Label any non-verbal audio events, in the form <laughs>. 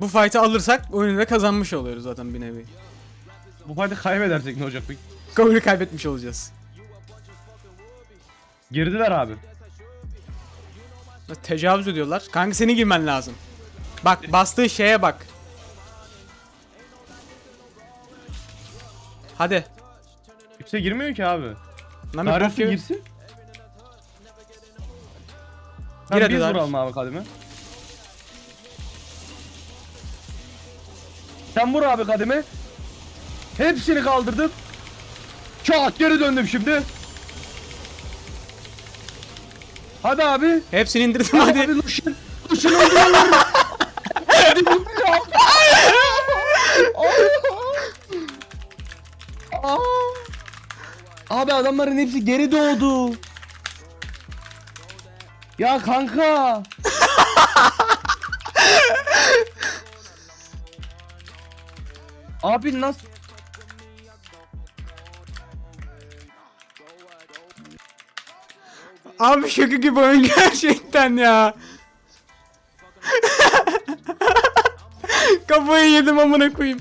Bu fight'ı alırsak oyunu da kazanmış oluyoruz zaten bir nevi. Bu fight'ı kaybedersek ne olacak peki? Oyunu kaybetmiş olacağız. Girdiler abi. Tecavüz ediyorlar. Kanka seni girmen lazım. Bak bastığı şeye bak. Hadi. Kimse girmiyor ki abi. Nami Darius'u bakıyor. girsin. Gir Tamam, hadi biz Darius. vuralım abi kademe. Sen vur abi kademe. Hepsini kaldırdım. Çat geri döndüm şimdi. Hadi abi. Hepsini indirdim Hadi. hadi. Lucian. Lucian öldürüyorlar. Hadi bu. Aa. Abi adamların hepsi geri doğdu. Ya kanka. Abi nasıl? Abi şaka gibi oyun <laughs> gerçekten ya. <laughs> Kafayı yedim amına koyayım.